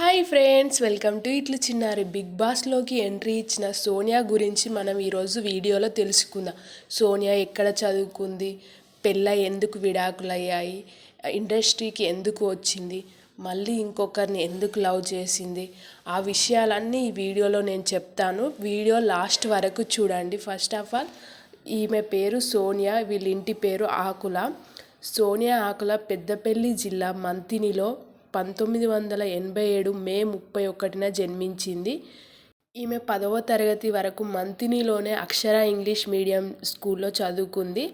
Hi friends welcome to ఇట్లు చిన్నారి big బాస్లోకి entry ఇచ్చిన సోనియా గురించి మనం ఈరోజు వీడియోలో తెలుసుకుందాం. సోనియా ఎక్కడ చదువుకుంది? పెళ్ళ ఎందుకు విడాకులయ్యాయి? ఇండస్ట్రీకి ఎందుకు వచ్చింది? మళ్ళీ ఇంకొకరిని ఎందుకు లవ్ చేసింది? ఆ విషయాలన్నీ ఈ వీడియోలో నేను చెప్తాను. వీడియో లాస్ట్ వరకు చూడండి. ఫస్ట్ ఆఫ్ ఆల్ ఈమె పేరు సోనియా వీళ్ళ ఇంటి పేరు ఆకుల. సోనియా ఆకుల పెద్దపల్లి జిల్లా మంతినిలో పంతొమ్మిది వందల ఎనభై ఏడు మే ముప్పై ఒకటిన జన్మించింది. ఈమె పదవ తరగతి వరకు మంతినిలోనే అక్షర ఇంగ్లీష్ మీడియం స్కూల్లో చదువుకుంది.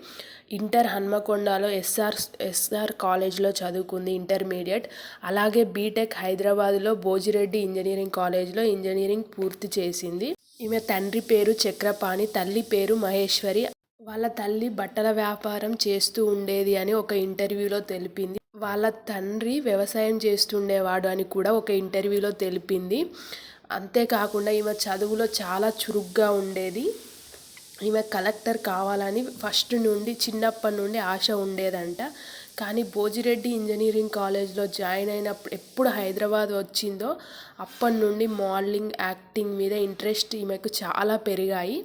ఇంటర్ హన్మకొండలో ఎస్ఆర్ ఎస్ఆర్ కాలేజ్లో చదువుకుంది ఇంటర్మీడియట్. అలాగే బీటెక్ హైదరాబాద్లో భోజిరెడ్డి ఇంజనీరింగ్ కాలేజ్లో ఇంజనీరింగ్ పూర్తి చేసింది. ఈమె తండ్రి పేరు చక్రపాణి తల్లి పేరు మహేశ్వరి. వాళ్ళ తల్లి బట్టల వ్యాపారం చేస్తూ ఉండేది అని ఒక ఇంటర్వ్యూలో తెలిపింది. వాళ్ళ తండ్రి వ్యవసాయం చేస్తుండేవాడు అని కూడా ఒక ఇంటర్వ్యూలో తెలిపింది. అంతేకాకుండా ఈమె చదువులో చాలా చురుగ్గా ఉండేది. ఈమె కలెక్టర్ కావాలని ఫస్ట్ నుండి చిన్నప్పటి నుండి ఆశ ఉండేదంట. కానీ భోజిరెడ్డి ఇంజనీరింగ్ కాలేజ్లో జాయిన్ అయినప్పుడు ఎప్పుడు హైదరాబాద్ వచ్చిందో అప్పటి నుండి మోడలింగ్ యాక్టింగ్ మీద ఇంట్రెస్ట్ ఈమెకు చాలా పెరిగాయి.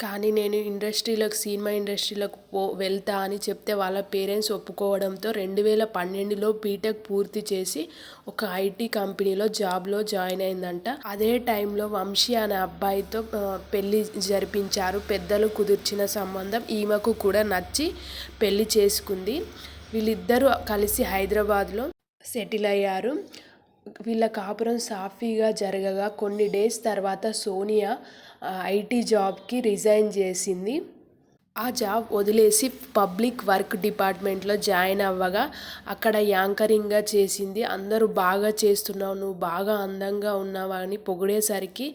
కానీ నేను ఇండస్ట్రీలోకి సినిమా ఇండస్ట్రీలోకి పో వెళ్తా అని చెప్తే వాళ్ళ పేరెంట్స్ ఒప్పుకోవడంతో రెండు వేల పన్నెండులో బీటెక్ పూర్తి చేసి ఒక ఐటీ కంపెనీలో జాబ్లో జాయిన్ అయిందంట. అదే టైంలో వంశీ అనే అబ్బాయితో పెళ్ళి జరిపించారు. పెద్దలు కుదిర్చిన సంబంధం ఈమెకు కూడా నచ్చి పెళ్ళి చేసుకుంది. వీళ్ళిద్దరూ కలిసి హైదరాబాద్లో సెటిల్ అయ్యారు. వీళ్ళ కాపురం సాఫీగా జరగగా కొన్ని డేస్ తర్వాత సోనియా ఐటీ జాబ్కి రిజైన్ చేసింది. ఆ జాబ్ వదిలేసి పబ్లిక్ వర్క్ డిపార్ట్మెంట్లో జాయిన్ అవ్వగా అక్కడ యాంకరింగ్గా చేసింది. అందరూ బాగా చేస్తున్నావు నువ్వు బాగా అందంగా ఉన్నావు అని పొగిడేసరికి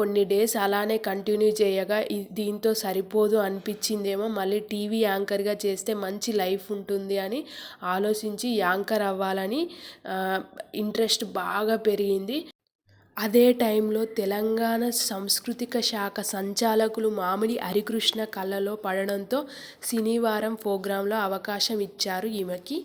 కొన్ని డేస్ అలానే కంటిన్యూ చేయగా దీంతో సరిపోదు అనిపించిందేమో మళ్ళీ టీవీ యాంకర్గా చేస్తే మంచి లైఫ్ ఉంటుంది అని ఆలోచించి యాంకర్ అవ్వాలని ఇంట్రెస్ట్ బాగా పెరిగింది. అదే టైంలో తెలంగాణ సాంస్కృతిక శాఖ సంచాలకులు మామిడి హరికృష్ణ కళ్ళలో పడడంతో శనివారం ప్రోగ్రాంలో అవకాశం ఇచ్చారు ఈమెకి.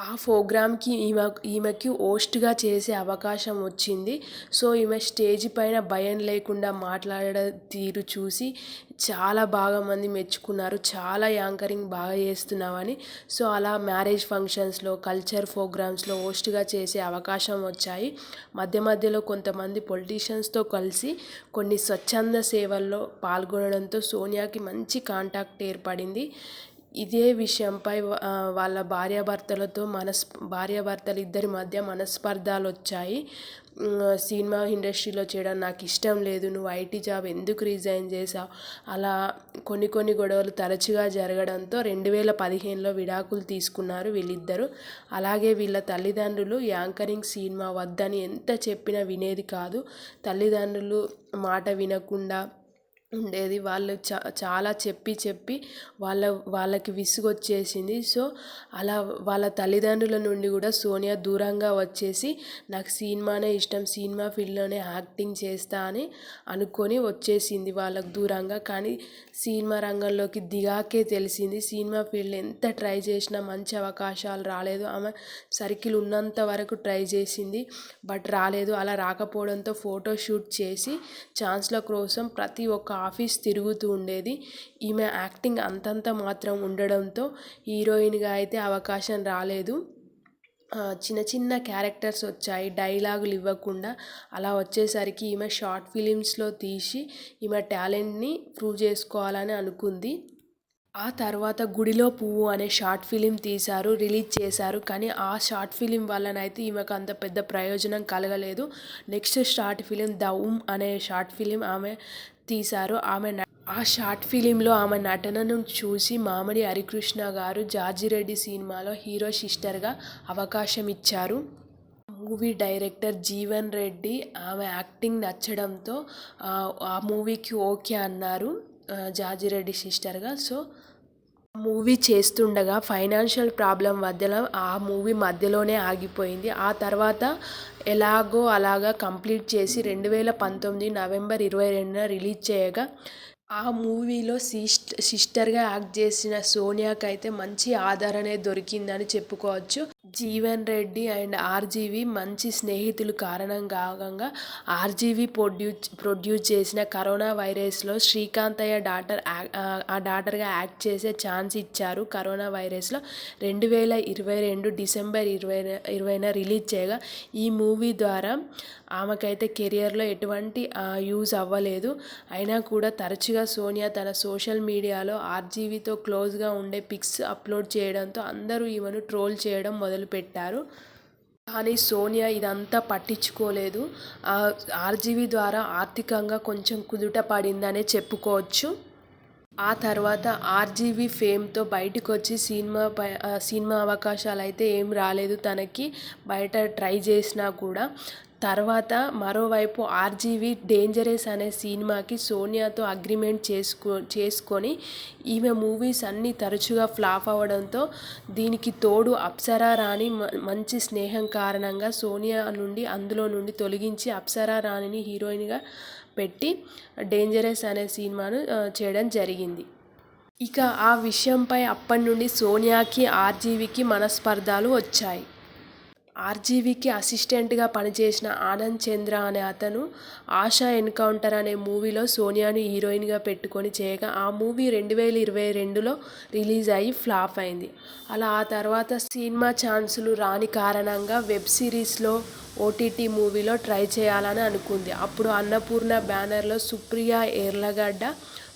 ఆ ప్రోగ్రామ్కి ఈమె ఈమెకి హోస్ట్గా చేసే అవకాశం వచ్చింది. సో ఈమె స్టేజ్ పైన భయం లేకుండా మాట్లాడడం తీరు చూసి చాలా బాగా మంది మెచ్చుకున్నారు. చాలా యాంకరింగ్ బాగా చేస్తున్నావని. సో అలా మ్యారేజ్ ఫంక్షన్స్లో కల్చర్ ప్రోగ్రామ్స్లో హోస్ట్గా చేసే అవకాశం వచ్చాయి. మధ్య మధ్యలో కొంతమంది పొలిటీషియన్స్తో కలిసి కొన్ని స్వచ్ఛంద సేవల్లో పాల్గొనడంతో సోనియాకి మంచి కాంటాక్ట్ ఏర్పడింది. ఇదే విషయంపై వాళ్ళ భార్యాభర్తలతో మనస్ భార్యాభర్తలు ఇద్దరి మధ్య మనస్పర్ధాలు వచ్చాయి సినిమా ఇండస్ట్రీలో చేయడం నాకు ఇష్టం లేదు నువ్వు ఐటీ జాబ్ ఎందుకు రిజైన్ చేసావు అలా కొన్ని కొన్ని గొడవలు తరచుగా జరగడంతో రెండు వేల పదిహేనులో విడాకులు తీసుకున్నారు వీళ్ళిద్దరూ. అలాగే వీళ్ళ తల్లిదండ్రులు యాంకరింగ్ సినిమా వద్దని ఎంత చెప్పినా వినేది కాదు. తల్లిదండ్రులు మాట వినకుండా ఉండేది. వాళ్ళు చా చాలా చెప్పి చెప్పి వాళ్ళ వాళ్ళకి విసుగొచ్చేసింది. సో అలా వాళ్ళ తల్లిదండ్రుల నుండి కూడా సోనియా దూరంగా వచ్చేసి నాకు సినిమానే ఇష్టం సినిమా ఫీల్డ్లోనే యాక్టింగ్ చేస్తా అని అనుకొని వచ్చేసింది వాళ్ళకు దూరంగా. కానీ సినిమా రంగంలోకి దిగాకే తెలిసింది. సినిమా ఫీల్డ్ ఎంత ట్రై చేసినా మంచి అవకాశాలు రాలేదు. ఆమె సర్కిల్ ఉన్నంత వరకు ట్రై చేసింది బట్ రాలేదు. అలా రాకపోవడంతో ఫోటో షూట్ చేసి ఛాన్స్ల కోసం ప్రతి ఒక్క ఆఫీస్ తిరుగుతూ ఉండేది. ఈమె యాక్టింగ్ అంతంత మాత్రం ఉండడంతో హీరోయిన్గా అయితే అవకాశం రాలేదు. చిన్న చిన్న క్యారెక్టర్స్ వచ్చాయి. డైలాగులు ఇవ్వకుండా అలా వచ్చేసరికి ఈమె షార్ట్ ఫిలిమ్స్లో తీసి ఈమె టాలెంట్ని ప్రూవ్ చేసుకోవాలని అనుకుంది. ఆ తర్వాత గుడిలో పువ్వు అనే షార్ట్ ఫిలిం తీశారు రిలీజ్ చేశారు. కానీ ఆ షార్ట్ ఫిలిం వల్లనైతే ఈమెకు అంత పెద్ద ప్రయోజనం కలగలేదు. Next short film the um అనే షార్ట్ ఫిలిం ఆమె తీశారు ఆమె ఆ షార్ట్ ఫిలింలో ఆమె నటనను చూసి మామిడి హరికృష్ణ గారు జార్జిరెడ్డి సినిమాలో హీరో సిస్టర్గా అవకాశం ఇచ్చారు మూవీ డైరెక్టర్ జీవన్ రెడ్డి ఆమె యాక్టింగ్ నచ్చడంతో ఆ మూవీకి ఓకే అన్నారు జార్జిరెడ్డి సిస్టర్గా. సో మూవీ చేస్తుండగా ఫైనాన్షియల్ ప్రాబ్లం మధ్యలో ఆ మూవీ మధ్యలోనే ఆగిపోయింది. ఆ తర్వాత ఎలాగో అలాగా కంప్లీట్ చేసి రెండు వేల పంతొమ్మిది నవంబర్ ఇరవై రెండున రిలీజ్ చేయగా ఆ మూవీలో సిస్ట్ సిస్టర్గా యాక్ట్ చేసిన సోనియాకి అయితే మంచి ఆదరణ దొరికిందని చెప్పుకోవచ్చు. జీవన్ రెడ్డి అండ్ ఆర్జీవి మంచి స్నేహితులు కారణం కాగా ఆర్జీవి ప్రొడ్యూస్ ప్రొడ్యూస్ చేసిన కరోనా వైరస్లో శ్రీకాంతయ్య డాటర్ ఆ డాటర్గా యాక్ట్ చేసే ఛాన్స్ ఇచ్చారు. కరోనా వైరస్లో రెండు వేల ఇరవై రెండు డిసెంబర్ ఇరవై ఇరవైన రిలీజ్ చేయగా ఈ మూవీ ద్వారా ఆమెకైతే కెరియర్లో ఎటువంటి యూజ్ అవ్వలేదు. అయినా కూడా తరచుగా సోనియా తన సోషల్ మీడియాలో ఆర్జీవీతో క్లోజ్గా ఉండే పిక్స్ అప్లోడ్ చేయడంతో అందరూ ఈమెను ట్రోల్ చేయడం మొదలు మొదలుపెట్టారు కానీ సోనియా ఇదంతా పట్టించుకోలేదు. ఆర్జీవీ ద్వారా ఆర్థికంగా కొంచెం కుదుట పడిందనే చెప్పుకోవచ్చు. ఆ తర్వాత ఆర్జీవీ ఫేమ్తో బయటకు వచ్చి సినిమా సినిమా అవకాశాలు అయితే ఏం రాలేదు తనకి. బయట ట్రై చేసినా కూడా తర్వాత మరోవైపు ఆర్జీవి డేంజరస్ అనే సినిమాకి సోనియాతో అగ్రిమెంట్ చేసుకో చేసుకొని ఈమె మూవీస్ అన్నీ తరచుగా ఫ్లాప్ అవ్వడంతో దీనికి తోడు అప్సరా రాణి మంచి స్నేహం కారణంగా సోనియా నుండి అందులో నుండి తొలగించి అప్సరా రాణిని హీరోయిన్గా పెట్టి డేంజరస్ అనే సినిమాను చేయడం జరిగింది. ఇక ఆ విషయంపై అప్పటి నుండి సోనియాకి ఆర్జీవికి మనస్పర్ధాలు వచ్చాయి. ఆర్జీవీకి అసిస్టెంట్గా పనిచేసిన ఆనంద్ చంద్ర అనే అతను ఆశా ఎన్కౌంటర్ అనే మూవీలో సోనియాని హీరోయిన్గా పెట్టుకొని చేయగా ఆ మూవీ రెండు వేల ఇరవై రెండులో రిలీజ్ అయ్యి ఫ్లాప్ అయింది. అలా ఆ తర్వాత సినిమా ఛాన్సులు రాని కారణంగా వెబ్ సిరీస్లో ఓటీటీ మూవీలో ట్రై చేయాలని అనుకుంది. అప్పుడు అన్నపూర్ణ బ్యానర్లో సుప్రియ ఎర్లగడ్డ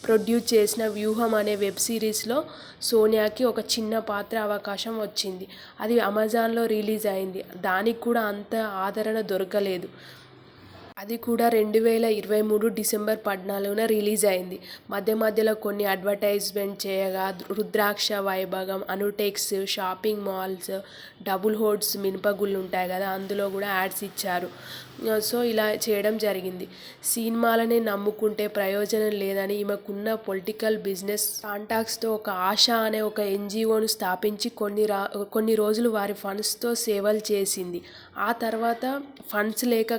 ప్రొడ్యూస్ చేసిన వ్యూహం అనే వెబ్ సిరీస్లో సోనియాకి ఒక చిన్న పాత్ర అవకాశం వచ్చింది. అది అమెజాన్లో రిలీజ్ అయింది. దానికి కూడా అంత ఆదరణ దొరకలేదు. అది కూడా రెండు వేల ఇరవై మూడు డిసెంబర్ పద్నాలుగున రిలీజ్ అయింది. మధ్య మధ్యలో కొన్ని అడ్వర్టైజ్మెంట్ చేయగా రుద్రాక్ష వైభాగం Anutex shopping malls double horse మినపగుళ్ళు ఉంటాయి కదా అందులో కూడా యాడ్స్ ఇచ్చారు. సో ఇలా చేయడం జరిగింది. సినిమాలనే నమ్ముకుంటే ప్రయోజనం లేదని ఈమెకున్న పొలిటికల్ బిజినెస్ కాంటాక్ట్స్తో ఒక ఆశ అనే ఒక ఎన్జిఓను స్థాపించి కొన్ని రా కొన్ని రోజులు వారి ఫండ్స్తో సేవలు చేసింది. ఆ తర్వాత ఫండ్స్ లేక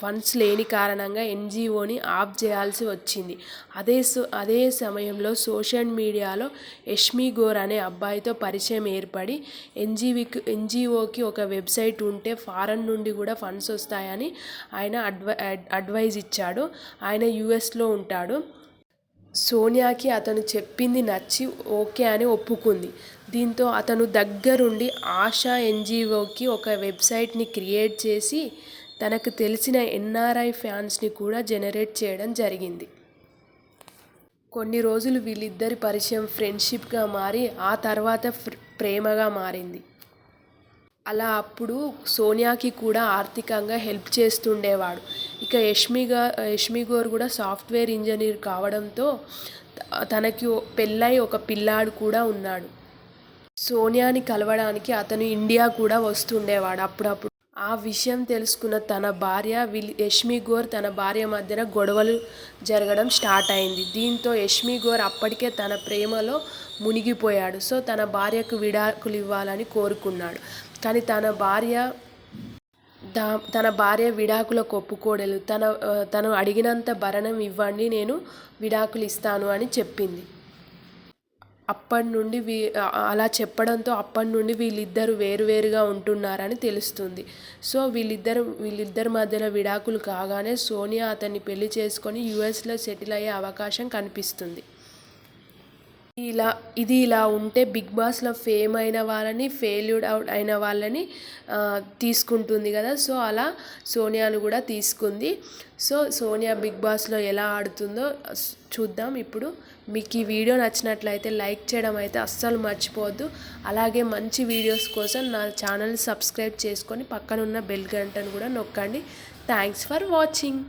ఫండ్స్ లేని కారణంగా ఎన్జిఓని ఆఫ్ చేయాల్సి వచ్చింది. అదే అదే సమయంలో సోషల్ మీడియాలో యష్మి గోర్ అనే అబ్బాయితో పరిచయం ఏర్పడి ఎన్జీవికి ఎన్జిఓకి ఒక వెబ్సైట్ ఉంటే ఫారెన్ నుండి కూడా ఫండ్స్ వస్తాయని ఆయన అడ్వై అడ్వైజ్ ఇచ్చాడు. ఆయన యుఎస్లో ఉంటాడు. సోనియాకి అతను చెప్పింది నచ్చి ఓకే అని ఒప్పుకుంది. దీంతో అతను దగ్గరుండి ఆశా ఎన్జిఓకి ఒక వెబ్సైట్ని క్రియేట్ చేసి తనకు తెలిసిన ఎన్ఆర్ఐ ఫ్యాన్స్ని కూడా జనరేట్ చేయడం జరిగింది. కొన్ని రోజులు వీళ్ళిద్దరి పరిచయం ఫ్రెండ్షిప్గా మారి ఆ తర్వాత ప్రేమగా మారింది. అలా అప్పుడు సోనియాకి కూడా ఆర్థికంగా హెల్ప్ చేస్తుండేవాడు. ఇక యష్మిగా యష్మి గోర్ కూడా సాఫ్ట్వేర్ ఇంజనీర్ కావడంతో తనకి పెళ్ళై ఒక పిల్లాడు కూడా ఉన్నాడు. సోనియాని కలవడానికి అతను ఇండియా కూడా వస్తుండేవాడు అప్పుడప్పుడు. ఆ విషయం తెలుసుకున్న తన భార్య విల్ యష్మి గోర్ తన భార్య మధ్యన గొడవలు జరగడం స్టార్ట్ అయింది. దీంతో యష్మి గోర్ అప్పటికే తన ప్రేమలో మునిగిపోయాడు. సో తన భార్యకు విడాకులు ఇవ్వాలని కోరుకున్నాడు. కానీ తన భార్య దా తన భార్య విడాకులకు ఒప్పుకోడలు తన తను అడిగినంత భరణం ఇవ్వండి నేను విడాకులు ఇస్తాను అని చెప్పింది. అప్పటి నుండి వీ అలా చెప్పడంతో అప్పటి నుండి వీళ్ళిద్దరు వేరువేరుగా ఉంటున్నారని తెలుస్తుంది. సో వీళ్ళిద్దరు వీళ్ళిద్దరి మధ్యలో విడాకులు కాగానే సోనియా అతన్ని పెళ్ళి చేసుకొని యుఎస్లో సెటిల్ అయ్యే అవకాశం కనిపిస్తుంది. ఇలా ఇది ఇలా ఉంటే బిగ్ బాస్లో ఫేమ్ అయిన వాళ్ళని ఫెయిల్యూడ్ అవుట్ అయిన వాళ్ళని తీసుకుంటుంది కదా. సో అలా సోనియాను కూడా తీసుకుంది. సో సోనియా బిగ్ బాస్లో ఎలా ఆడుతుందో చూద్దాం ఇప్పుడు. మీకు ఈ వీడియో నచ్చినట్లయితే లైక్ చేయడం అయితే అస్సలు మర్చిపోవద్దు. అలాగే మంచి వీడియోస్ కోసం నా ఛానల్ సబ్స్క్రైబ్ చేసుకొని పక్కనున్న బెల్ గంటను కూడా నొక్కండి. Thanks for watching.